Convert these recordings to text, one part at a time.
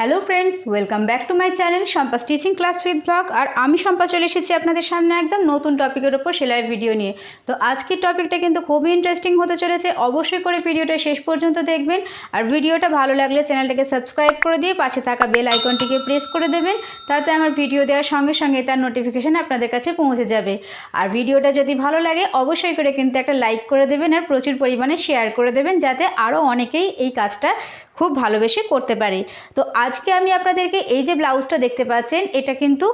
Hello friends welcome back to my channel Sampa teaching class with blog আর আমি সম্পা চলে এসেছি আপনাদের সামনে একদম নতুন টপিকের ওপর সেলাইয়ের ভিডিও নিয়ে। তো আজকের টপিকটা কিন্তু খুবই ইন্টারেস্টিং হতে চলেছে, অবশ্যই করে ভিডিওটা শেষ পর্যন্ত দেখবেন। আর ভিডিওটা ভালো লাগলে চ্যানেলটাকে সাবস্ক্রাইব করে দিয়ে পাশে থাকা বেল আইকনটিকে প্রেস করে দেবেন, তাতে আমার ভিডিও দেওয়ার সঙ্গে সঙ্গে তার নোটিফিকেশান আপনাদের কাছে পৌঁছে যাবে। আর ভিডিওটা যদি ভালো লাগে, অবশ্যই করে কিন্তু একটা লাইক করে দেবেন আর প্রচুর পরিমাণে শেয়ার করে দেবেন, যাতে আরও অনেকেই এই কাজটা খুব ভালোবেসে করতে পারে। তো আজকে আমি আপনাদেরকে এই যে ব্লাউজটা দেখতে পাচ্ছেন, এটা কিন্তু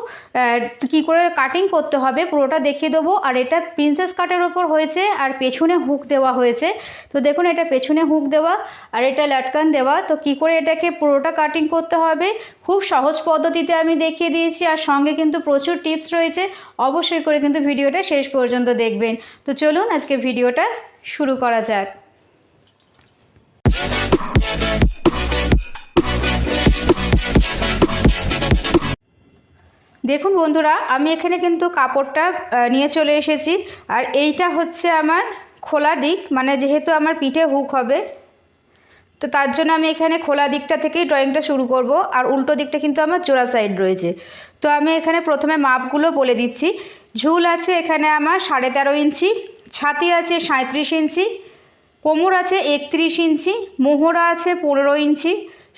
কি করে কাটিং করতে হবে পুরোটা দেখিয়ে দেবো। আর এটা প্রিন্সেস কাটের ওপর হয়েছে আর পেছনে হুক দেওয়া হয়েছে। তো দেখুন এটা পেছনে হুক দেওয়া আর এটা লাটকান দেওয়া। তো কি করে এটাকে পুরোটা কাটিং করতে হবে? খুব সহজ পদ্ধতিতে আমি দেখিয়ে দিয়েছি আর সঙ্গে কিন্তু প্রচুর টিপস রয়েছে। অবশ্যই করে কিন্তু ভিডিওটা শেষ পর্যন্ত দেখবেন। তো চলুন আজকে ভিডিওটা শুরু করা যাক। দেখুন বন্ধুরা, আমি এখানে কিন্তু কাপড়টা নিয়ে চলে এসেছি। আর এইটা হচ্ছে আমার খোলা দিক মানে যেহেতু আমার পিঠে হুক হবে, তো তার জন্য আমি এখানে খোলা দিকটা থেকেই ড্রয়িংটা শুরু করব। আর উল্টো দিকটা কিন্তু আমার জোড়া সাইড রয়েছে। তো আমি এখানে প্রথমে মাপগুলো বলে দিচ্ছি। ঝুল আছে এখানে আমার সাড়ে তেরো ইঞ্চি, ছাতি আছে সাঁত্রিশ ইঞ্চি, কোমর আছে একত্রিশ ইঞ্চি, মোহরা আছে পনেরো ইঞ্চি,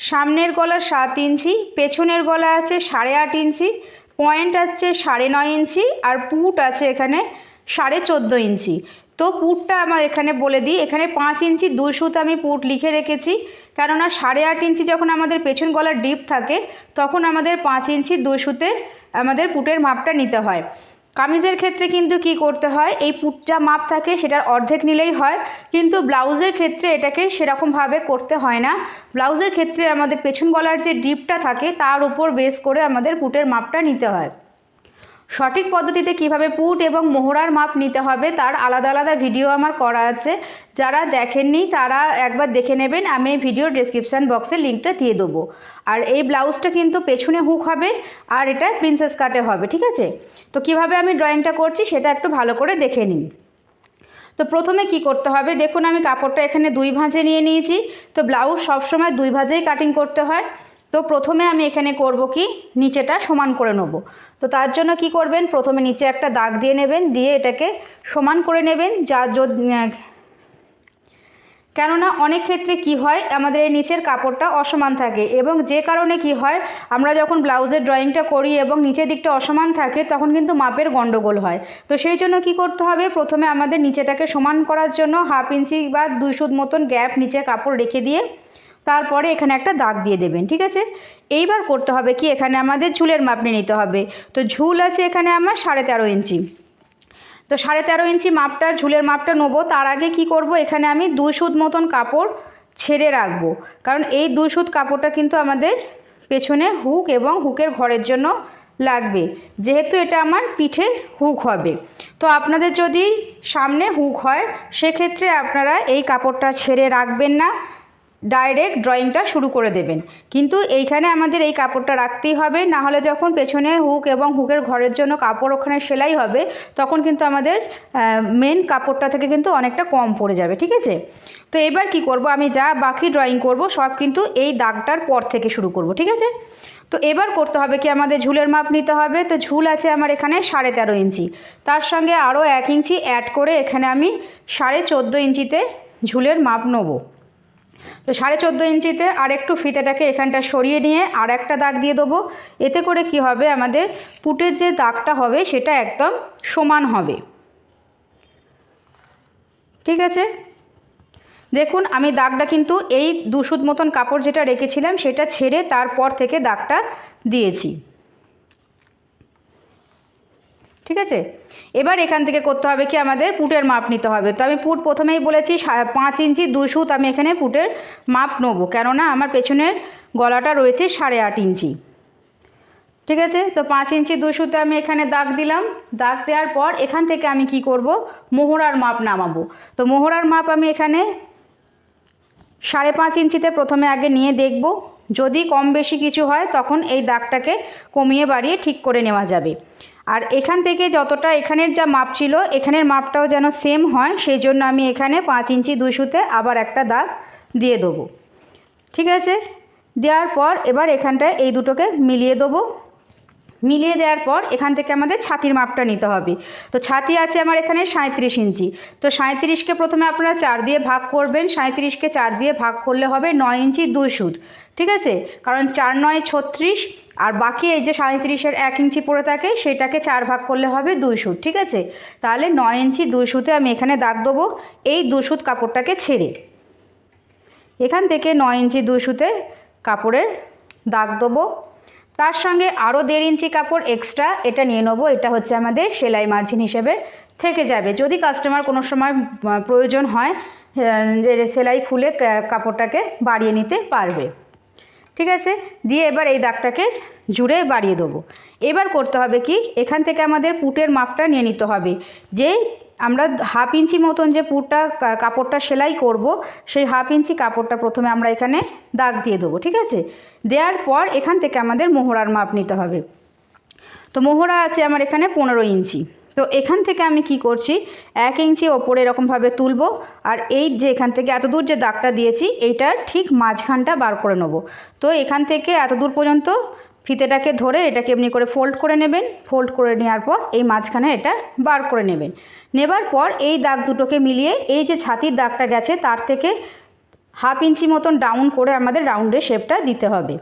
সামনের গলা সাত ইঞ্চি, পেছনের গলা আছে সাড়ে আট ইঞ্চি পয়েন্ট আছে সাড়ে নয় ইঞ্চি আর পুট আছে এখানে সাড়ে চোদ্দ ইঞ্চি। তো পুটটা আমার এখানে বলে দিই, এখানে পাঁচ ইঞ্চি দুই সুতো আমি পুট লিখে রেখেছি। কেননা সাড়ে আট ইঞ্চি যখন আমাদের পেছন গলার ডিপ থাকে, তখন আমাদের পাঁচ ইঞ্চি দুই সুতে আমাদের পুটের মাপটা নিতে হয়। কামিজের ক্ষেত্রে কিন্তু কি করতে হয়? এই পুটটা মাপ থাকে, সেটার অর্ধেক নিলেই হয়। কিন্তু ব্লাউজের ক্ষেত্রে এটাকে সেরকমভাবে করতে হয় না। ব্লাউজের ক্ষেত্রে আমাদের পেছন গলার যে ডিপটা থাকে, তার উপর বেস করে আমাদের পুটের মাপটা নিতে হয়। সঠিক পদ্ধতিতে কীভাবে পুট এবং মোহরার মাপ নিতে হবে তার আলাদা আলাদা ভিডিও আমার করা আছে। যারা দেখেননি তারা একবার দেখে নেবেন, আমি ভিডিও ডেসক্রিপশান বক্সে লিঙ্কটা দিয়ে দেবো। আর এই ব্লাউজটা কিন্তু পেছনে হুক হবে আর এটা প্রিন্সেস কাটে হবে, ঠিক আছে? তো কীভাবে আমি ড্রয়িংটা করছি সেটা একটু ভালো করে দেখে নিন। তো প্রথমে কি করতে হবে? দেখুন, আমি কাপড়টা এখানে দুই ভাঁজে নিয়ে নিয়েছি। তো ব্লাউজ সবসময় দুই ভাঁজেই কাটিং করতে হয়। তো প্রথমে আমি এখানে করব কি? নিচেটা সমান করে নেব। তো তার জন্য কি করবেন? প্রথমে নিচে একটা দাগ দিয়ে নেবেন, দিয়ে এটাকে সমান করে নেবেন, যা কেননা অনেক ক্ষেত্রে কি হয়, আমাদের এই নিচের কাপড়টা অসমান থাকে এবং যে কারণে কি হয়, আমরা যখন ব্লাউজের ড্রয়িংটা করি এবং নিচের দিকটা অসমান থাকে, তখন কিন্তু মাপের গণ্ডগোল হয়। তো সেই জন্য কি করতে হবে? প্রথমে আমাদের নিচেটাকে সমান করার জন্য হাফ ইঞ্চি বা দুই সুদ মতন গ্যাপ নিচে কাপড় রেখে দিয়ে তারপরে এখানে একটা দাগ দিয়ে দেবেন, ঠিক আছে? এইবার করতে হবে কি? এখানে আমাদের ঝুলের মাপ নিয়ে নিতে হবে। তো ঝুল আছে এখানে আমার সাড়ে তেরো ইঞ্চি। তো সাড়ে তেরো ইঞ্চি মাপটা, ঝুলের মাপটা নেব। তার আগে কি করব? এখানে আমি দুই সুদ মতন কাপড় ছেড়ে রাখব। কারণ এই দুই সুদ কাপড়টা কিন্তু আমাদের পেছনে হুক এবং হুকের ঘরের জন্য লাগবে। যেহেতু এটা আমার পিঠে হুক হবে। তো আপনাদের যদি সামনে হুক হয়, সেক্ষেত্রে আপনারা এই কাপড়টা ছেড়ে রাখবেন না। ডাইরেক্ট ড্রয়িংটা শুরু করে দেবেন। কিন্তু এইখানে আমাদের এই কাপড়টা রাখতেই হবে, না হলে যখন পেছনে হুক এবং হুকের ঘরের জন্য কাপড় ওখানে সেলাই হবে, তখন কিন্তু আমাদের মেন কাপড়টা থেকে কিন্তু অনেকটা কম পড়ে যাবে, ঠিক আছে? তো এবার কি করব? আমি যা বাকি ড্রয়িং করব, সব কিন্তু এই দাগটার পর থেকে শুরু করব, ঠিক আছে? তো এবার করতে হবে কি? আমাদের ঝুলের মাপ নিতে হবে। তো ঝুল আছে আমার এখানে সাড়ে তেরো ইঞ্চি। তার সঙ্গে আরও এক ইঞ্চি অ্যাড করে এখানে আমি সাড়ে চোদ্দ ইঞ্চিতে ঝুলের মাপ নেব। তো সাড়ে চোদ্দ ইঞ্চিতে আর একটু ফিতেটাকে এখানটা সরিয়ে নিয়ে আর একটা দাগ দিয়ে দেবো। এতে করে কি হবে? আমাদের পুটের যে দাগটা হবে সেটা একদম সমান হবে। ঠিক আছে? দেখুন, আমি দাগটা কিন্তু এই দুশুদ মতন কাপড় যেটা রেখেছিলাম সেটা ছেড়ে তারপর থেকে দাগটা দিয়েছি। ঠিক আছে? এবার এখান থেকে করতে হবে কি? আমাদের পুটের মাপ নিতে হবে। তো আমি পুট প্রথমেই বলেছি পাঁচ ইঞ্চি দুই সুত আমি এখানে পুটের মাপ নেব। কেননা আমার পেছনের গলাটা রয়েছে সাড়ে আট ইঞ্চি। ঠিক আছে? তো পাঁচ ইঞ্চি দুই সুতে আমি এখানে দাগ দিলাম। দাগ দেওয়ার পর এখান থেকে আমি কি করব? মোহরার মাপ নামাবো। তো মোহরার মাপ আমি এখানে সাড়ে পাঁচ ইঞ্চিতে প্রথমে আগে নিয়ে দেখব। যদি কম বেশি কিছু হয়, তখন এই দাগটাকে কমিয়ে বাড়িয়ে ঠিক করে নেওয়া যাবে। আর এখান থেকে যতটা এখানের যা মাপ ছিল, এখানের মাপটাও যেন সেম হয় সেই জন্য আমি এখানে পাঁচ ইঞ্চি দুই সুতে আবার একটা দাগ দিয়ে দেবো। ঠিক আছে? দেওয়ার পর এবার এখানটায় এই দুটোকে মিলিয়ে দেবো। মিলিয়ে দেওয়ার পর এখান থেকে আমাদের ছাতির মাপটা নিতে হবে। তো ছাতি আছে আমার এখানে সাঁত্রিশ ইঞ্চি। তো সাঁত্রিশকে প্রথমে আপনারা চার দিয়ে ভাগ করবেন। সাঁত্রিশকে চার দিয়ে ভাগ করলে হবে নয় ইঞ্চি দুই সুত। ঠিক আছে? কারণ চার নয় ছত্রিশ আর বাকি এই যে সাঁত্রিশের এক ইঞ্চি পড়ে থাকে, সেটাকে চার ভাগ করলে হবে দুই সুত, ঠিক আছে? তাহলে নয় ইঞ্চি দুই সুতে আমি এখানে দাগ দেবো, এই দু সুত কাপড়টাকে ছেড়ে। এখান থেকে নয় ইঞ্চি দুই সুতে কাপড়ের দাগ দেবো। তার সঙ্গে আরও দেড় ইঞ্চি কাপড় এক্সট্রা এটা নিয়ে নেব, এটা হচ্ছে আমাদের সেলাই মার্জিন হিসেবে থেকে যাবে। যদি কাস্টমার কোনো সময় প্রয়োজন হয় যে সেলাই খুলে কাপড়টাকে বাড়িয়ে নিতে পারবে। ঠিক আছে? দিয়ে এবার এই দাগটাকে জুড়ে বাড়িয়ে দেবো। এবার করতে হবে কি? এখান থেকে আমাদের পুটের মাপটা নিয়ে নিতে হবে। যে আমরা হাফ ইঞ্চি মতন যে পুটটা কাপড়টা সেলাই করব, সেই হাফ ইঞ্চি কাপড়টা প্রথমে আমরা এখানে দাগ দিয়ে দেবো, ঠিক আছে? দেওয়ার পর এখান থেকে আমাদের মোহরার মাপ নিতে হবে। তো মোহরা আছে আমার এখানে পনেরো ইঞ্চি। তো এখান থেকে আমি কি করছি? এক ইঞ্চি ওপরে এরকমভাবে তুলবো আর এই যে এখান থেকে এত দূর যে দাগটা দিয়েছি, এইটার ঠিক মাঝখানটা বার করে নেব। তো এখান থেকে এত দূর পর্যন্ত ফিতেটাকে ধরে এটাকে এমনি করে ফোল্ড করে নেবেন। ফোল্ড করে নেওয়ার পর এই মাঝখানে এটা বার করে নেবেন। নেবার পর এই দাগ দুটোকে মিলিয়ে এই যে ছাতির দাগটা গেছে, তার থেকে হাফ ইঞ্চি মতন ডাউন করে আমাদের রাউন্ডের শেপটা দিতে হবে।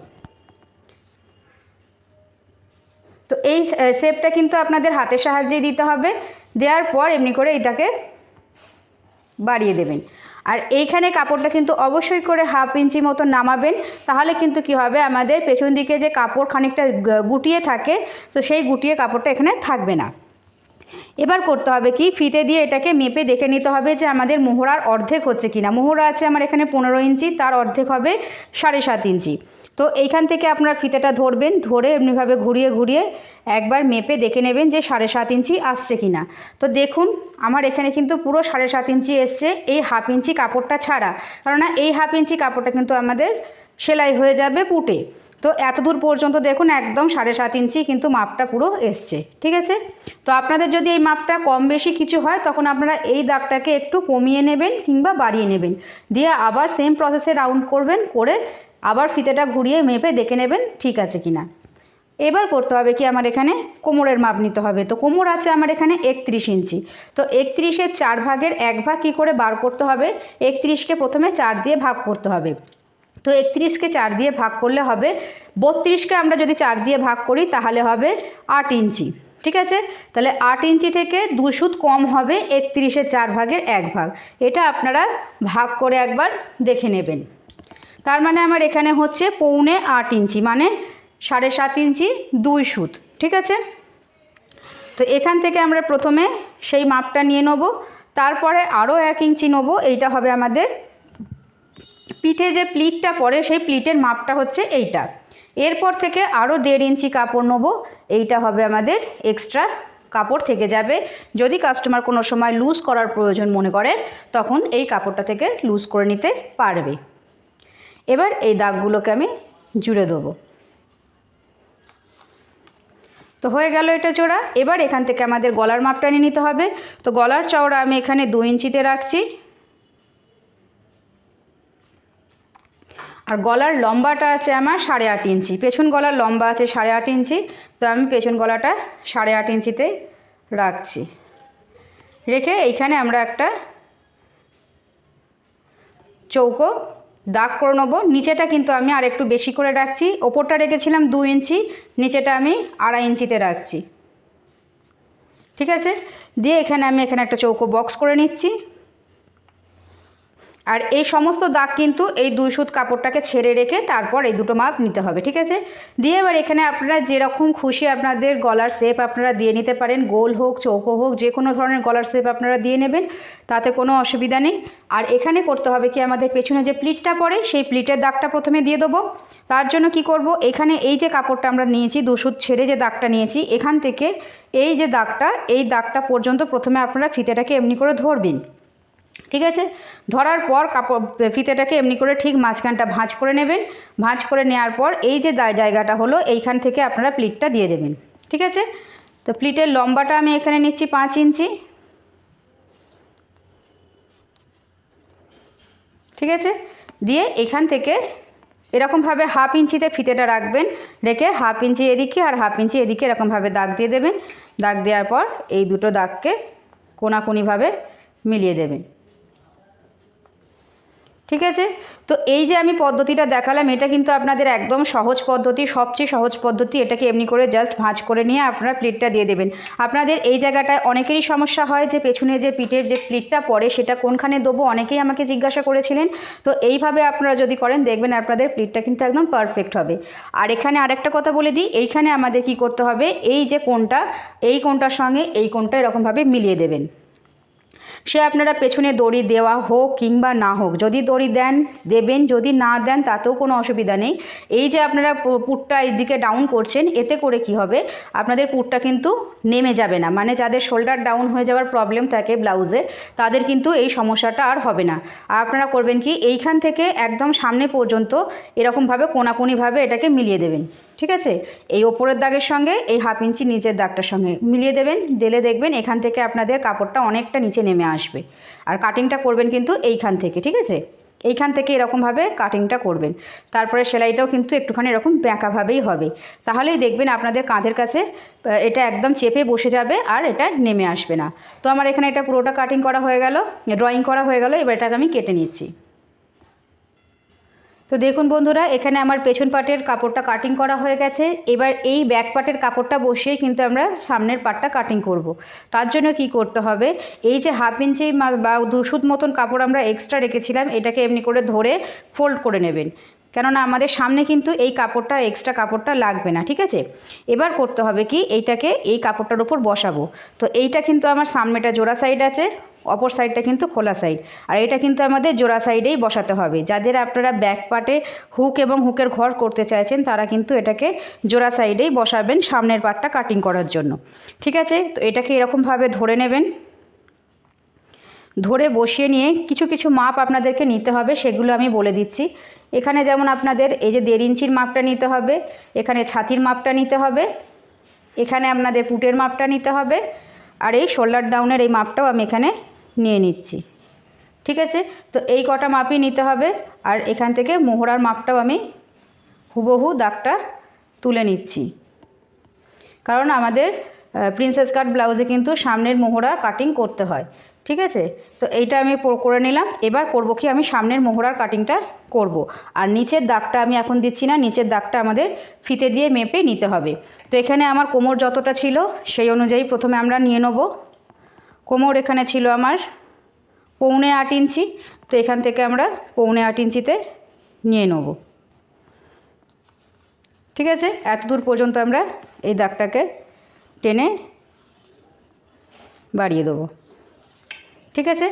তো এই শেপটা কিন্তু আপনাদের হাতের সাহায্যে দিতে হবে। দেওয়ার পর এমনি করে এটাকে বাড়িয়ে দেবেন। আর এইখানে কাপড়টা কিন্তু অবশ্যই করে হাফ ইঞ্চি মতো নামাবেন। তাহলে কিন্তু কি হবে? আমাদের পেছন দিকে যে কাপড় খানিকটা গুটিয়ে থাকে, তো সেই গুটিয়ে কাপড়টা এখানে থাকবে না। এবার করতে হবে কি? ফিতে দিয়ে এটাকে মেপে দেখে নিতে হবে যে আমাদের মোহরার অর্ধেক হচ্ছে কিনা। মোহরা আছে আমার এখানে পনেরো ইঞ্চি, তার অর্ধেক হবে সাড়ে সাত ইঞ্চি। তো এইখান থেকে আপনারা ফিতেটা ধরবেন, ধরে এমনিভাবে ঘুরিয়ে ঘুরিয়ে একবার মেপে দেখে নেবেন যে সাড়ে সাত ইঞ্চি আসছে কিনা। তো দেখুন, আমার এখানে কিন্তু পুরো সাড়ে সাত ইঞ্চি এসছে, এই হাফ ইঞ্চি কাপড়টা ছাড়া। কেননা এই হাফ ইঞ্চি কাপড়টা কিন্তু আমাদের সেলাই হয়ে যাবে পুটে। তো এত দূর পর্যন্ত দেখুন একদম সাড়ে সাত ইঞ্চি কিন্তু মাপটা পুরো এসছে, ঠিক আছে? তো আপনাদের যদি এই মাপটা কম বেশি কিছু হয়, তখন আপনারা এই দাগটাকে একটু কমিয়ে নেবেন কিংবা বাড়িয়ে নেবেন। দিয়ে আবার সেম প্রসেসে রাউন্ড করবেন, করে আবার ফিতেটা ঘুরিয়ে মেপে দেখে নেবেন ঠিক আছে কি না এবার করতে হবে কি আমার এখানে কোমরের মাপ নিতে হবে। তো কোমর আছে আমার এখানে একত্রিশ ইঞ্চি। তো একত্রিশের চার ভাগের এক ভাগ কী করে বার করতে হবে? একত্রিশকে প্রথমে চার দিয়ে ভাগ করতে হবে। তো একত্রিশকে চার দিয়ে ভাগ করলে হবে বত্রিশকে আমরা যদি চার দিয়ে ভাগ করি তাহলে হবে আট ইঞ্চি। ঠিক আছে? তাহলে আট ইঞ্চি থেকে দু সুত কম হবে একত্রিশের চার ভাগের এক ভাগ। এটা আপনারা ভাগ করে একবার দেখে নেবেন। তার মানে আমার এখানে হচ্ছে পৌনে আট ইঞ্চি মানে সাড়ে সাত ইঞ্চি দুই সুত, ঠিক আছে? তো এখান থেকে আমরা প্রথমে সেই মাপটা নিয়ে নেব, তারপরে আরও এক ইঞ্চি নেব, এইটা হবে আমাদের পিঠে যে প্লিটটা পড়ে সেই প্লিটের মাপটা হচ্ছে এইটা। এরপর থেকে আরও দেড় ইঞ্চি কাপড় নেব, এইটা হবে আমাদের এক্সট্রা কাপড় থেকে যাবে। যদি কাস্টমার কোনো সময় লুজ করার প্রয়োজন মনে করে, তখন এই কাপড়টা থেকে লুজ করে নিতে পারবে। এবার এই দাগগুলোকে আমি জুড়ে দেবো। তো হয়ে গেল এটা জোড়া। এবার এখান থেকে আমাদের গলার মাপটা নিয়ে নিতে হবে। তো গলার চওড়া আমি এখানে দু ইঞ্চিতে রাখছি। আর গলার লম্বাটা আছে আমার সাড়ে আট ইঞ্চি। পেছন গলার লম্বা আছে সাড়ে আট ইঞ্চি। তো আমি পেছন গলাটা সাড়ে আট ইঞ্চিতে রাখছি। রেখে এইখানে আমরা একটা চৌকো দাগ করে নেব। নিচেটা কিন্তু আমি আর একটু বেশি করে রাখছি। ওপরটা রেখেছিলাম দু ইঞ্চি, নিচেটা আমি আড়াই ইঞ্চিতে রাখছি। ঠিক আছে? দিয়ে এখানে আমি এখানে একটা চৌকো বক্স করে নিচ্ছি। আর এই সমস্ত দাগ কিন্তু এই দুই সুত কাপড়টাকে ছেড়ে রেখে তারপর এই দুটো মাপ নিতে হবে, ঠিক আছে? দিয়ে এবার এখানে আপনারা যেরকম খুশি আপনাদের গলার শেপ আপনারা দিয়ে নিতে পারেন, গোল হোক, চৌকো হোক, যে কোনো ধরনের গলার শেপ আপনারা দিয়ে নেবেন, তাতে কোনো অসুবিধা নেই। আর এখানে করতে হবে কি, আমাদের পেছনে যে প্লিটটা পড়ে, সেই প্লিটের দাগটা প্রথমে দিয়ে দেবো। তার জন্য কি করব, এখানে এই যে কাপড়টা আমরা নিয়েছি দুসুদ ছেড়ে যে দাগটা নিয়েছি, এখান থেকে এই যে দাগটা, এই দাগটা পর্যন্ত প্রথমে আপনারা ফিতেটাকে এমনি করে ধরবেন। ঠিক আছে? ধরার পর কাপড়, ফিতেটাকে এমনি করে ঠিক মাঝখানটা ভাঁজ করে নেবেন। ভাঁজ করে নেওয়ার পর এই যে জায়গাটা হলো, এইখান থেকে আপনারা প্লিটটা দিয়ে দেবেন। ঠিক আছে? তো প্লিটের লম্বাটা আমি এখানে নিচ্ছি পাঁচ ইঞ্চি। ঠিক আছে? দিয়ে এখান থেকে এরকমভাবে হাফ ইঞ্চিতে ফিতেটা রাখবেন, রেখে হাফ ইঞ্চি এদিকে আর হাফ ইঞ্চি এদিকে এরকমভাবে দাগ দিয়ে দেবেন। দাগ দেওয়ার পর এই দুটো দাগকে কোনাকুনিভাবে মিলিয়ে দেবেন। ঠিক আছে? তো এই যে আমি পদ্ধতিটা দেখালাম, এটা কিন্তু আপনাদের একদম সহজ পদ্ধতি, সবচেয়ে সহজ পদ্ধতি, এটাকে এমনি করে জাস্ট ভাঁজ করে নিয়ে আপনারা প্লেটটা দিয়ে দেবেন। আপনাদের এই জায়গাটায় অনেকেরই সমস্যা হয় যে পেছনে যে পিঠের যে প্লেটটা পড়ে, সেটা কোনখানে দেবো? অনেকেই আমাকে জিজ্ঞাসা করেছিলেন। তো এইভাবে আপনারা যদি করেন, দেখবেন আপনাদের প্লেটটা কিন্তু একদম পারফেক্ট হবে। আর এখানে আরেকটা কথা বলে দিই, এইখানে আমাদের কি করতে হবে? এই যে কোনটা এই কোনটার সঙ্গে এই কোনটা এরকমভাবে মিলিয়ে দেবেন। সে আপনারা পেছনে দড়ি দেওয়া হোক কিংবা না হোক, যদি দড়ি দেন, দেবেন, যদি না দেন তাতেও কোনো অসুবিধা নেই। এই যে আপনারা পুটটা এদিকে ডাউন করছেন, এতে করে কি হবে? আপনাদের পুটটা কিন্তু নেমে যাবে না। মানে যাদের শোল্ডার ডাউন হয়ে যাওয়ার প্রবলেম থাকে ব্লাউজে তাদের কিন্তু এই সমস্যাটা আর হবে না। আর আপনারা করবেন কি? এইখান থেকে একদম সামনে পর্যন্ত এরকমভাবে কোনাকুনিভাবে এটাকে মিলিয়ে দেবেন। ঠিক আছে? এই ওপরের দাগের সঙ্গে এই হাফ ইঞ্চি নিচের দাগটার সঙ্গে মিলিয়ে দেবেন, দিলে দেখবেন এখান থেকে আপনাদের কাপড়টা অনেকটা নিচে নেমে আসবে। আর কাটিংটা করবেন কিন্তু এইখান থেকে, ঠিক আছে? এইখান থেকে এরকমভাবে কাটিংটা করবেন। তারপরে সেলাইটাও কিন্তু একটুখানি এরকম ব্যাঁকাভাবেই হবে। তাহলেই দেখবেন আপনাদের কাঁধের কাছে এটা একদম চেপে বসে যাবে আর এটা নেমে আসবে না। তো আমার এখানে এটা পুরোটা কাটিং করা হয়ে গেল ড্রয়িং করা হয়ে গেল, এবার এটাকে আমি কেটে নিচ্ছি। তো দেখুন বন্ধুরা, এখানে আমার পেছন পাটের কাপড়টা কাটিং করা হয়ে গেছে। এবার এই ব্যাক পাটের কাপড়টা বসিয়ে কিন্তু আমরা সামনের পাটটা কাটিং করব। তার জন্য কি করতে হবে? এই যে হাফ ইঞ্চি বা দুশুদ মতন কাপড় আমরা এক্সট্রা রেখেছিলাম, এটাকে এমনি করে ধরে ফোল্ড করে নেবেন। কেননা আমাদের সামনে কিন্তু এই কাপড়টা এক্সট্রা কাপড়টা লাগবে না, ঠিক আছে? এবার করতে হবে কি? এইটাকে এই কাপড়টার উপর বসাবো। তো এইটা কিন্তু আমার সামনেটা জোড়া সাইড আছে। অপর সাইডটা কিন্তু খোলা সাইড। আর এটা কিন্তু আমাদের জোড়া সাইডেই বসাতে হবে। যাদের আপনারা ব্যাক পার্টে হুক এবং হুকের ঘর করতে চাইছেন, তারা কিন্তু এটাকে জোড়া সাইডেই বসাবেন সামনের পার্টটা কাটিং করার জন্য। ঠিক আছে? তো এটাকে এরকমভাবে ধরে নেবেন। ধরে বসিয়ে নিয়ে কিছু কিছু মাপ আপনাদেরকে নিতে হবে, সেগুলো আমি বলে দিচ্ছি। এখানে যেমন আপনাদের এই যে দেড় ইঞ্চির মাপটা নিতে হবে, এখানে ছাতির মাপটা নিতে হবে, এখানে আপনাদের পুটের মাপটা নিতে হবে, আর এই শোল্ডার ডাউনের এই মাপটাও আমি এখানে নিয়ে নিচ্ছি। ঠিক আছে? তো এই কটা মাপই নিতে হবে আর এখান থেকে মোহরার মাপটাও আমি হুবহু দাগটা তুলে নিচ্ছি। কারণ আমাদের প্রিন্সেস কাট ব্লাউজে কিন্তু সামনের মোহরা কাটিং করতে হয়। ঠিক আছে? তো এইটা আমি করে নিলাম। এবার করব কি? আমি সামনের মোহরার কাটিংটা করব। আর নিচের দাগটা আমি এখন দিচ্ছি না। নিচের দাগটা আমাদের ফিতে দিয়ে মেপে নিতে হবে। তো এখানে আমার কোমর যতটা ছিল সেই অনুযায়ী প্রথমে আমরা নিয়ে নেব। কোমর এখানে ছিল আমার পৌনে আট ইঞ্চি, তো এখান থেকে আমরা পৌনে আট ইঞ্চিতে নিয়ে নেব। ঠিক আছে? এত দূর পর্যন্ত আমরা এই দাগটাকে টেনে বাড়িয়ে দেবো। ঠিক আছে?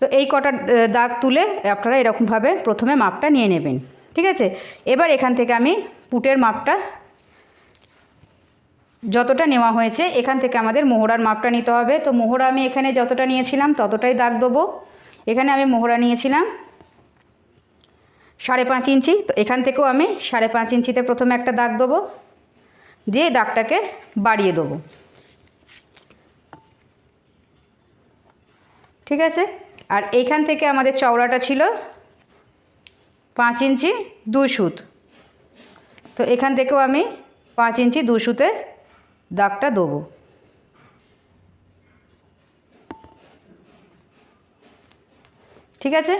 তো এই কটা দাগ তুলে আপনারা এরকমভাবে প্রথমে মাপটা নিয়ে নেবেন। ঠিক আছে? এবার এখান থেকে আমি পুটের মাপটা যতটা নেওয়া হয়েছে, এখান থেকে আমাদের মোহরার মাপটা নিতে হবে। তো মোহরা আমি এখানে যতটা নিয়েছিলাম, ততটাই দাগ দেবো। এখানে আমি মোহরা নিয়েছিলাম সাড়ে পাঁচ ইঞ্চি। তো এখান থেকেও আমি সাড়ে পাঁচ ইঞ্চিতে প্রথমে একটা দাগ দেবো, দিয়ে দাগটাকে বাড়িয়ে দেবো। ঠিক আছে? আর এইখান থেকে আমাদের চওড়াটা ছিল পাঁচ ইঞ্চি দুই সুত। তো এখান থেকেও আমি পাঁচ ইঞ্চি দুই সুতে দাগটা দেবো। ঠিক আছে?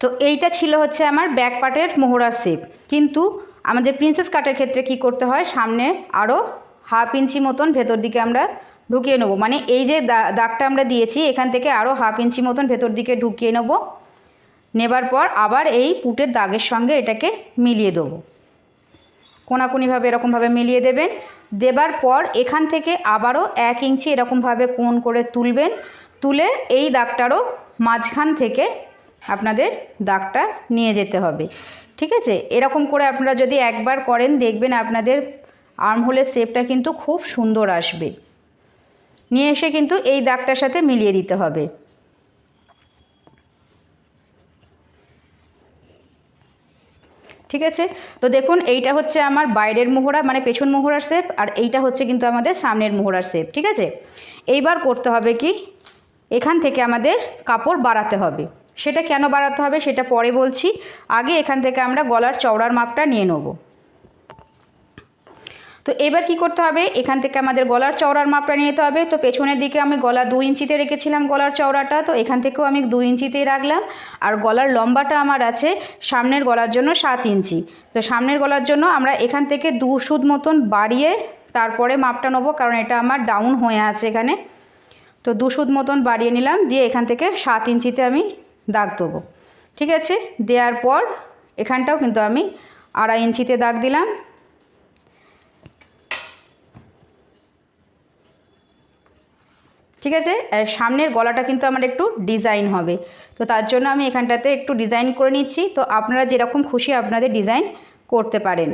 তো এইটা ছিল হচ্ছে আমার ব্যাক পার্টের মোহরার শেপ কিন্তু আমাদের প্রিন্সেস কাটের ক্ষেত্রে কি করতে হয়? সামনে আরও হাফ ইঞ্চি মতন ভেতর দিকে আমরা ঢুকিয়ে নেব। মানে এই যে দাগটা আমরা দিয়েছি, এখান থেকে আরও হাফ ইঞ্চি মতন ভেতর দিকে ঢুকিয়ে নেব। নেবার পর আবার এই পুটের দাগের সঙ্গে এটাকে মিলিয়ে দেবো। কোনাকুনিভাবে এরকমভাবে মিলিয়ে দেবেন। দেবার পর এখান থেকে আবারও এক ইঞ্চি এরকমভাবে কোণ করে তুলবেন। তুলে এই দাগটারও মাঝখান থেকে আপনাদের দাগটা নিয়ে যেতে হবে। ঠিক আছে? এরকম করে আপনারা যদি একবার করেন, দেখবেন আপনাদের আর্মহোলের শেপটা কিন্তু খুব সুন্দর আসবে। নিয়ে এসে কিন্তু এই দাগটার সাথে মিলিয়ে দিতে হবে। ঠিক আছে? তো দেখুন, এইটা হচ্ছে আমার বাইরের মোহরা মানে পেছন মোহরার শেপ আর এইটা হচ্ছে কিন্তু আমাদের সামনের মোহরার শেপ ঠিক আছে? এইবার করতে হবে কি? এখান থেকে আমাদের কাপড় বাড়াতে হবে। সেটা কেন বাড়াতে হবে? সেটা পরে বলছি। আগে এখান থেকে আমরা গলার চওড়ার মাপটা নিয়ে নেব। তো এবার কি করতে হবে? এখান থেকে আমাদের গলার চওড়ার মাপটা নিতে হবে। তো পেছনের দিকে আমি গলা দু ইঞ্চিতে রেখেছিলাম গলার চওড়াটা। তো এখান থেকেও আমি দু ইঞ্চিতেই রাখলাম। আর গলার লম্বাটা আমার আছে সামনের গলার জন্য সাত ইঞ্চি। তো সামনের গলার জন্য আমরা এখান থেকে দু সুদ মতন বাড়িয়ে তারপরে মাপটা নেব, কারণ এটা আমার ডাউন হয়ে আছে এখানে। তো দু সুদ মতন বাড়িয়ে নিলাম, দিয়ে এখান থেকে সাত ইঞ্চিতে আমি দাগ দেবো ঠিক আছে? দেওয়ার পর এখানটাও কিন্তু আমি আড়াই ইঞ্চিতে দাগ দিলাম। ঠিক আছে? সামনের গলাটা কিন্তু আমার একটু ডিজাইন হবে। তো তার জন্য আমি এখানটাতে একটু ডিজাইন করে নিচ্ছি। তো আপনারা যেরকম খুশি আপনাদের ডিজাইন করতে পারেন।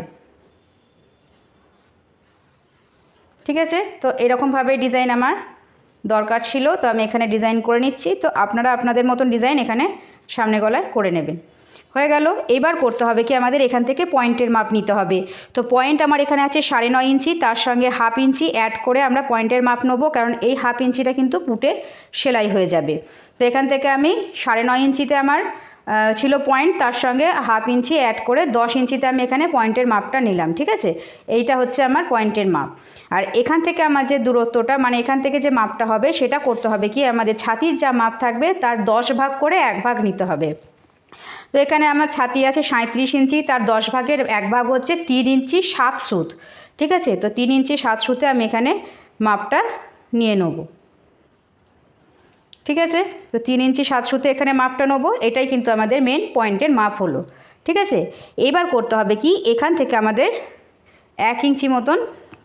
ঠিক আছে? তো এরকমভাবে ডিজাইন আমার দরকার ছিল। তো আমি এখানে ডিজাইন করে নিচ্ছি। তো আপনারা আপনাদের মতন ডিজাইন এখানে সামনে গলায় করে নেবেন। হয়ে গেল। এবার করতে হবে কি আমাদের এখান থেকে পয়েন্টের মাপ নিতে হবে। তো পয়েন্ট আমার এখানে আছে সাড়ে নয় ইঞ্চি, তার সঙ্গে হাফ ইঞ্চি অ্যাড করে আমরা পয়েন্টের মাপ নেব, কারণ এই হাফ ইঞ্চিটা কিন্তু পুটে সেলাই হয়ে যাবে। তো এখান থেকে আমি সাড়ে নয় ইঞ্চিতে আমার ছিল পয়েন্ট, তার সঙ্গে হাফ ইঞ্চি অ্যাড করে দশ ইঞ্চিতে আমি এখানে পয়েন্টের মাপটা নিলাম, ঠিক আছে? এইটা হচ্ছে আমার পয়েন্টের মাপ। আর এখান থেকে আমার যে দূরত্বটা মানে এখান থেকে যে মাপটা হবে, সেটা করতে হবে কি, আমাদের ছাতির যা মাপ থাকবে, তার দশ ভাগ করে এক ভাগ নিতে হবে। তো এখানে আমার ছাতি আছে সাঁত্রিশ ইঞ্চি, তার দশ ভাগের এক ভাগ হচ্ছে তিন ইঞ্চি সাত সুত। ঠিক আছে? তো তিন ইঞ্চি সাত সুতে আমি এখানে মাপটা নিয়ে নেব। ঠিক আছে? তো তিন ইঞ্চি সাত সুতে এখানে মাপটা নেব, এটাই কিন্তু আমাদের মেন পয়েন্টের মাপ হলো। ঠিক আছে? এবার করতে হবে কি? এখান থেকে আমাদের এক ইঞ্চি মতন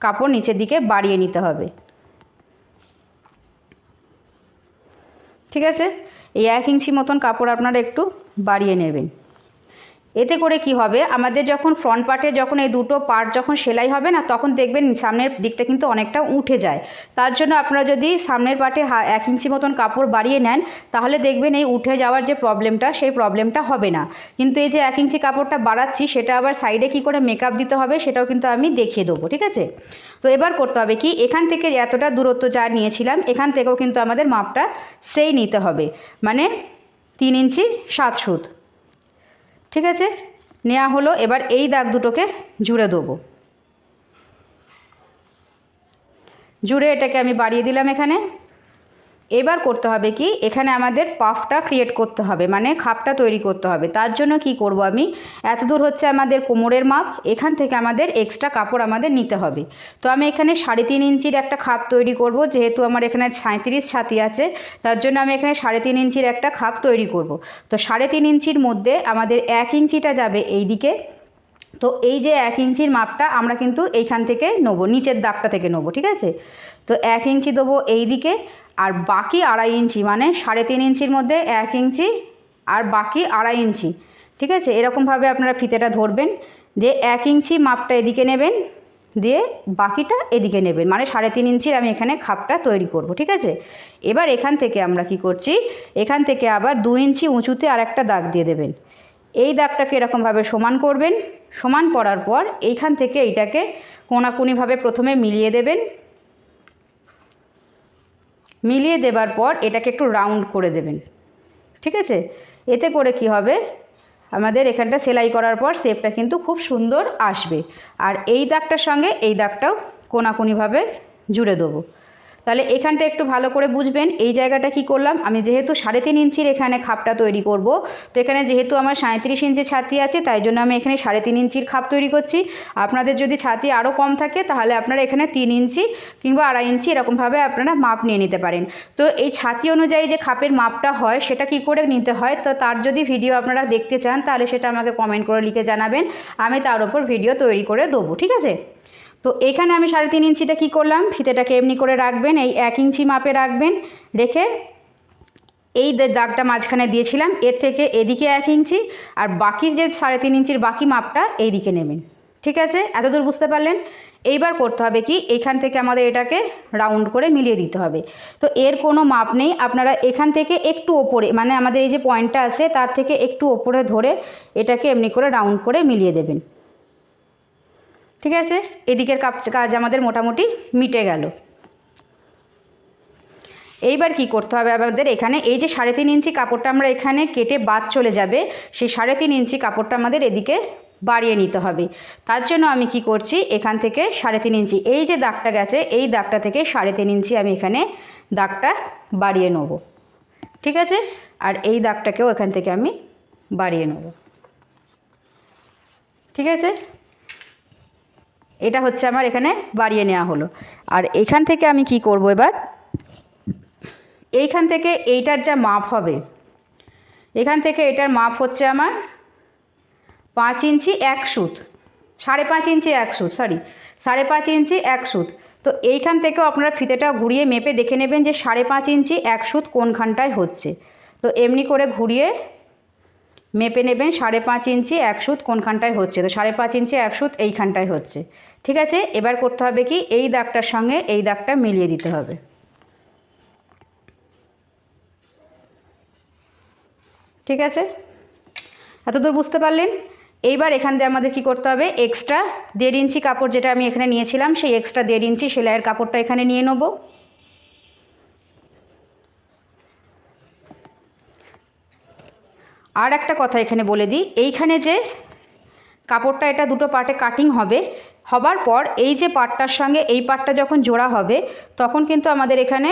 কাপড় নিচের দিকে বাড়িয়ে নিতে হবে। ঠিক আছে? এই এক ইঞ্চি মতন কাপড় আপনারা একটু বাড়িয়ে নেবেন। এতে করে কি হবে? আমাদের যখন ফ্রন্ট পার্টে যখন এই দুটো পার্ট যখন সেলাই হবে না, তখন দেখবেন সামনের দিকটা কিন্তু অনেকটা উঠে যায়। তার জন্য আপনারা যদি সামনের পার্টে এক ইঞ্চি মতন কাপড় বাড়িয়ে নেন, তাহলে দেখবেন এই উঠে যাওয়ার যে প্রবলেমটা সেই প্রবলেমটা হবে না। কিন্তু এই যে এক ইঞ্চি কাপড়টা বাড়াচ্ছি, সেটা আবার সাইডে কি করে মেকআপ দিতে হবে, সেটাও কিন্তু আমি দেখিয়ে দেবো, ঠিক আছে? তো এবার করতে হবে কি? এখান থেকে এতটা দূরত্ব যা নিয়েছিলাম, এখান থেকেও কিন্তু আমাদের মাপটা সেই নিতে হবে। মানে তিন ইঞ্চি সাত সুত। ঠিক আছে? নেওয়া হলো, এবার এই দাগ দুটোকে জুড়ে দেবো। জুড়ে এটাকে আমি বাড়িয়ে দিলাম এখানে। এবার করতে হবে কি? এখানে আমাদের পাফটা ক্রিয়েট করতে হবে মানে খাপটা তৈরি করতে হবে। তার জন্য কি করব আমি? এত দূর হচ্ছে আমাদের কোমরের মাপ, এখান থেকে আমাদের এক্সট্রা কাপড় আমাদের নিতে হবে। তো আমি এখানে সাড়ে তিন ইঞ্চির একটা খাপ তৈরি করব, যেহেতু আমার এখানে সাঁত্রিশ ছাতি আছে, তার জন্য আমি এখানে সাড়ে তিন ইঞ্চির একটা খাপ তৈরি করব। তো সাড়ে তিন ইঞ্চির মধ্যে আমাদের এক ইঞ্চিটা যাবে এই দিকে তো এই যে এক ইঞ্চির মাপটা আমরা কিন্তু এইখান থেকে নেব, নিচের দাগটা থেকে নেব, ঠিক আছে? তো এক ইঞ্চি দেবো এই দিকে আর বাকি আড়াই ইঞ্চি মানে সাড়ে তিন ইঞ্চির মধ্যে এক ইঞ্চি আর বাকি আড়াই ইঞ্চি, ঠিক আছে? এরকমভাবে আপনারা ফিতেটা ধরবেন, দিয়ে এক ইঞ্চি মাপটা এদিকে নেবেন, দিয়ে বাকিটা এদিকে নেবেন মানে সাড়ে তিন ইঞ্চির আমি এখানে খাপটা তৈরি করব, ঠিক আছে? এবার এখান থেকে আমরা কি করছি, এখান থেকে আবার দু ইঞ্চি উঁচুতে আর একটা দাগ দিয়ে দেবেন। এই দাগটাকে এরকমভাবে সমান করবেন, সমান করার পর এইখান থেকে এইটাকে কোনাকুনিভাবে প্রথমে মিলিয়ে দেবেন মিলিয়ে দেবার পর এটাকে একটু রাউন্ড করে দেবেন। ঠিক আছে? এতে করে কি হবে? আমাদের এখানটা সেলাই করার পর শেপটা কিন্তু খুব সুন্দর আসবে। আর এই দাগটার সঙ্গে এই দাগটাও কোনাকুনিভাবে জুড়ে দেবো। তাহলে এখানটা একটু ভালো করে বুঝবেন, এই জায়গাটা কি করলাম? আমি যেহেতু সাড়ে তিন ইঞ্চির এখানে খাপটা তৈরি করব, তো এখানে যেহেতু আমার সাঁত্রিশ ইঞ্চি ছাতি আছে, তাই জন্য আমি এখানে সাড়ে তিন ইঞ্চির খাপ তৈরি করছি। আপনাদের যদি ছাতি আরও কম থাকে, তাহলে আপনারা এখানে তিন ইঞ্চি কিংবা আড়াই ইঞ্চি এরকমভাবে আপনারা মাপ নিয়ে নিতে পারেন। তো এই ছাতি অনুযায়ী যে খাপের মাপটা হয়, সেটা কি করে নিতে হয়? তো তার যদি ভিডিও আপনারা দেখতে চান, তাহলে সেটা আমাকে কমেন্ট করে লিখে জানাবেন, আমি তার উপর ভিডিও তৈরি করে দেবো, ঠিক আছে? তো এখানে আমি সাড়ে তিন ইঞ্চিটা কী করলাম? ফিতেটাকে এমনি করে রাখবেন, এই এক ইঞ্চি মাপে রাখবেন, রেখে এই দাগটা মাঝখানে দিয়েছিলাম, এর থেকে এদিকে এক ইঞ্চি আর বাকি যে সাড়ে তিন ইঞ্চির বাকি মাপটা এই দিকে নেবেন। ঠিক আছে? এতদূর বুঝতে পারলেন? এইবার করতে হবে কি? এখান থেকে আমাদের এটাকে রাউন্ড করে মিলিয়ে দিতে হবে। তো এর কোনো মাপ নেই। আপনারা এখান থেকে একটু ওপরে মানে আমাদের এই যে পয়েন্টটা আছে, তার থেকে একটু ওপরে ধরে এটাকে এমনি করে রাউন্ড করে মিলিয়ে দেবেন। ঠিক আছে? এদিকের কাজ কাজ আমাদের মোটামুটি মিটে গেল। এইবার কি করতে হবে আমাদের? এখানে এই যে সাড়ে তিন ইঞ্চি কাপড়টা আমরা এখানে কেটে বাদ চলে যাবে, সেই সাড়ে তিন ইঞ্চি কাপড়টা আমাদের এদিকে বাড়িয়ে নিতে হবে। তার জন্য আমি কি করছি? এখান থেকে সাড়ে তিন ইঞ্চি, এই যে দাগটা গেছে, এই দাগটা থেকে সাড়ে তিন ইঞ্চি আমি এখানে দাগটা বাড়িয়ে নেব। ঠিক আছে? আর এই দাগটাকেও এখান থেকে আমি বাড়িয়ে নেব। ঠিক আছে? এটা হচ্ছে আমার এখানে বাড়িয়ে নেওয়া হলো। আর এখান থেকে আমি কি করব এবার? এইখান থেকে এইটার যা মাপ হবে, এখান থেকে এটার মাপ হচ্ছে আমার পাঁচ ইঞ্চি এক সুত, সাড়ে পাঁচ ইঞ্চি এক সুত সরি সাড়ে পাঁচ ইঞ্চি এক সুত। তো এইখান থেকেও আপনারা ফিতেটা ঘুরিয়ে মেপে দেখে নেবেন যে সাড়ে পাঁচ ইঞ্চি এক সুত কোনখানটায় হচ্ছে। তো এমনি করে ঘুরিয়ে মেপে নেবেন সাড়ে পাঁচ ইঞ্চি এক সুত কোনখানটায় হচ্ছে। তো সাড়ে পাঁচ ইঞ্চি এক সুত এইখানটায় হচ্ছে। ঠিক আছে? এবার করতে হবে কি? এই দাগটার সঙ্গে এই দাগটা মিলিয়ে দিতে হবে। ঠিক আছে? এতদূর বুঝতে পারলেন? এইবার এখান দিয়ে আমাদের কি করতে হবে? এক্সট্রা দেড় ইঞ্চি কাপড় যেটা আমি এখানে নিয়েছিলাম, সেই এক্সট্রা দেড় ইঞ্চি সেলাইয়ের কাপড়টা এখানে নিয়ে নেব। আর একটা কথা এখানে বলে দিই। এইখানে যে কাপড়টা এটা দুটো পার্টে কাটিং হবে হবার পর এই যে পাটটার সঙ্গে এই পাটটা যখন জোড়া হবে, তখন কিন্তু আমাদের এখানে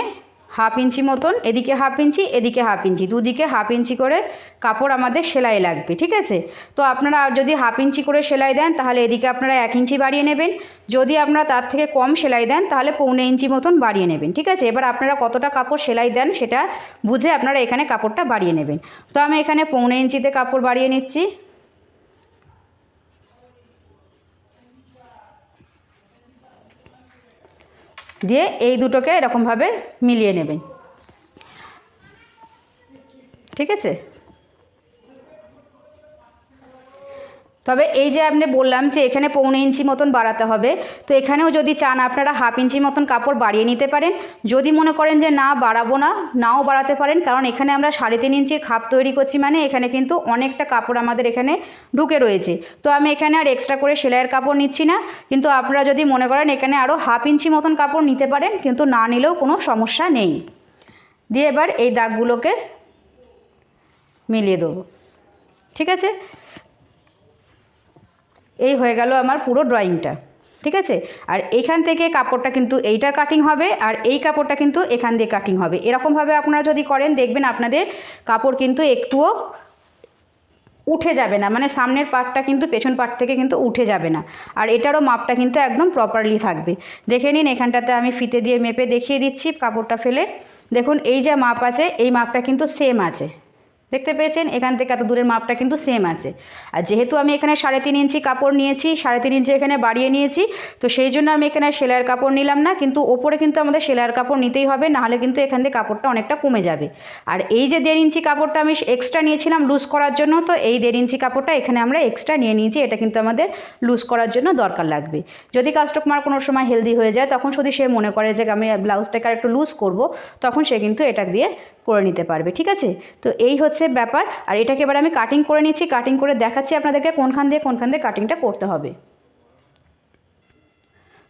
হাফ ইঞ্চি মতন এদিকে হাফ ইঞ্চি, এদিকে হাফ ইঞ্চি, দুদিকে হাফ ইঞ্চি করে কাপড় আমাদের সেলাই লাগবে, ঠিক আছে? তো আপনারা যদি হাফ ইঞ্চি করে সেলাই দেন, তাহলে এদিকে আপনারা এক ইঞ্চি বাড়িয়ে নেবেন। যদি আপনারা তার থেকে কম সেলাই দেন, তাহলে পৌনে ইঞ্চি মতন বাড়িয়ে নেবেন, ঠিক আছে? এবার আপনারা কতটা কাপড় সেলাই দেন, সেটা বুঝে আপনারা এখানে কাপড়টা বাড়িয়ে নেবেন। তো আমি এখানে পৌনে ইঞ্চিতে কাপড় বাড়িয়ে নিচ্ছি। দিয়ে এই দুটোকে এরকমভাবে মিলিয়ে নেবেন। ঠিক আছে? তবে এই যে আপনি বললাম যে এখানে পৌনে ইঞ্চি মতন বাড়াতে হবে, তো এখানেও যদি চান আপনারা হাফ ইঞ্চি মতন কাপড় বাড়িয়ে নিতে পারেন। যদি মনে করেন যে না বাড়াবো না, নাও বাড়াতে পারেন, কারণ এখানে আমরা সাড়ে তিন ইঞ্চির খাপ তৈরি করছি মানে এখানে কিন্তু অনেকটা কাপড় আমাদের এখানে ঢুকে রয়েছে। তো আমি এখানে আর এক্সট্রা করে সেলাইয়ের কাপড় নিচ্ছি না, কিন্তু আপনারা যদি মনে করেন এখানে আরও হাফ ইঞ্চি মতন কাপড় নিতে পারেন, কিন্তু না নিলেও কোনো সমস্যা নেই। দিয়ে এবার এই দাগগুলোকে মিলিয়ে দেবো। ঠিক আছে? এই হয়ে গেল আমার পুরো ড্রয়িংটা ঠিক আছে? আর এইখান থেকে কাপড়টা কিন্তু এইটার কাটিং হবে আর এই কাপড়টা কিন্তু এখান দিয়ে কাটিং হবে। এরকমভাবে আপনারা যদি করেন, দেখবেন আপনাদের কাপড় কিন্তু একটুও উঠে যাবে না মানে সামনের পার্টটা কিন্তু পেছন পার্ট থেকে কিন্তু উঠে যাবে না। আর এটারও মাপটা কিন্তু একদম প্রপারলি থাকবে। দেখে নিন, এখানটাতে আমি ফিতে দিয়ে মেপে দেখিয়ে দিচ্ছি কাপড়টা ফেলে। দেখুন, এই যে মাপ আছে, এই মাপটা কিন্তু সেম আছে। দেখতে পেয়েছেন? এখান থেকে এত দূরের মাপটা কিন্তু সেম আছে। আর যেহেতু আমি এখানে সাড়ে তিন ইঞ্চি কাপড় নিয়েছি, সাড়ে তিন ইঞ্চি এখানে বাড়িয়ে নিয়েছি, তো সেই জন্য আমি এখানে সেলাইয়ের কাপড় নিলাম না, কিন্তু ওপরে কিন্তু আমাদের সেলাইয়ের কাপড় নিতেই হবে, নাহলে কিন্তু এখান থেকে কাপড়টা অনেকটা কমে যাবে। আর এই যে দেড় ইঞ্চি কাপড়টা আমি এক্সট্রা নিয়েছিলাম লুজ করার জন্য, তো এই দেড় ইঞ্চি কাপড়টা এখানে আমরা এক্সট্রা নিয়ে নিয়েছি, এটা কিন্তু আমাদের লুজ করার জন্য দরকার লাগবে। যদি কাস্টমার কোনো সময় হেলদি হয়ে যায়, তখন যদি সে মনে করে যে আমি ব্লাউজটাকে আর একটু লুজ করব, তখন সে কিন্তু এটা দিয়ে করে নিতে পারবে, ঠিক আছে? তো এই হচ্ছে ব্যাপার। আর এটাকে এবার আমি কাটিং করে নিচ্ছি কাটিং করে দেখাচ্ছি আপনাদেরকে কোনখান দিয়ে কোনখান দিয়ে কাটিংটা করতে হবে।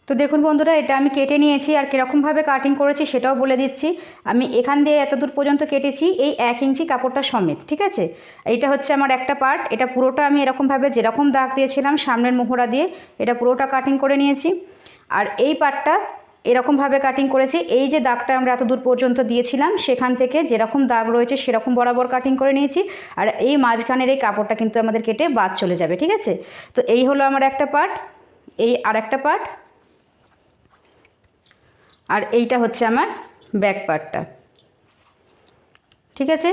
তো দেখুন বন্ধুরা, এটা আমি কেটে নিয়েছি আর কীরকমভাবে কাটিং করেছি সেটাও বলে দিচ্ছি। আমি এখান দিয়ে এত দূর পর্যন্ত কেটেছি, এই এক ইঞ্চি কাপড়টা সমেত, ঠিক আছে? এইটা হচ্ছে আমার একটা পার্ট এটা পুরোটা আমি এরকমভাবে যেরকম দাগ দিয়েছিলাম সামনের মোহরা দিয়ে, এটা পুরোটা কাটিং করে নিয়েছি। আর এই পার্টটা এরকমভাবে কাটিং করেছি। এই যে দাগটা আমরা এত দূর পর্যন্ত দিয়েছিলাম, সেখান থেকে যেরকম দাগ রয়েছে সেরকম বরাবর কাটিং করে নিয়েছি। আর এই মাঝখানের এই কাপড়টা কিন্তু আমাদের কেটে বাদ চলে যাবে, ঠিক আছে? তো এই হলো আমার একটা পার্ট এই আর একটা পার্ট আর এইটা হচ্ছে আমার ব্যাক পার্টটা ঠিক আছে?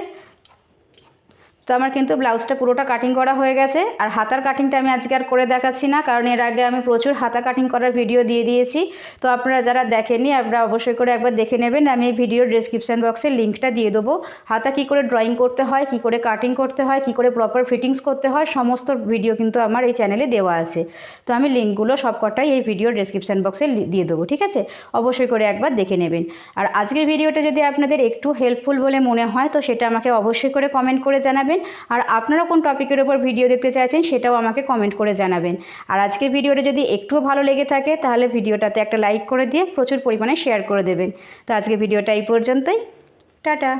তো আমার কিন্তু ব্লাউজটা পুরোটা কাটিং করা হয়ে গেছে, আর হাতার কাটিংটা আমি আজকে আর করে দেখাচ্ছি না, কারণ এর আগে আমি প্রচুর হাতা কাটিং করার ভিডিও দিয়ে দিয়েছি। তো আপনারা যারা দেখেননি, আপনারা অবশ্যই করে একবার দেখে নেবেন, আমি এই ভিডিওর ডিসক্রিপশান বক্সে লিঙ্কটা দিয়ে দেবো। হাতা কী করে ড্রয়িং করতে হয়, কী করে কাটিং করতে হয়, কী করে প্রপার ফিটিংস করতে হয়, সমস্ত ভিডিও কিন্তু আমার এই চ্যানেলে দেওয়া আছে। তো আমি লিঙ্কগুলো সবকটাই এই ভিডিওর ডিসক্রিপশান বক্সে দিয়ে দেবো, ঠিক আছে? অবশ্যই করে একবার দেখে নেবেন। আর আজকের ভিডিওটা যদি আপনাদের একটু হেল্পফুল বলে মনে হয়, তো সেটা আমাকে অবশ্যই করে কমেন্ট করে জানাবেন। জানাবেন। আর আপনারা কোন টপিকের ওপর ভিডিও দেখতে চাইছেন সেটাও আমাকে কমেন্ট করে জানাবেন। আর আজকের ভিডিওটা যদি একটুও ভালো লেগে থাকে, তাহলে ভিডিওটাতে একটা লাইক করে দিয়ে প্রচুর পরিমাণে শেয়ার করে দেবেন। তো আজকে ভিডিওটা এই পর্যন্তই। টাটা।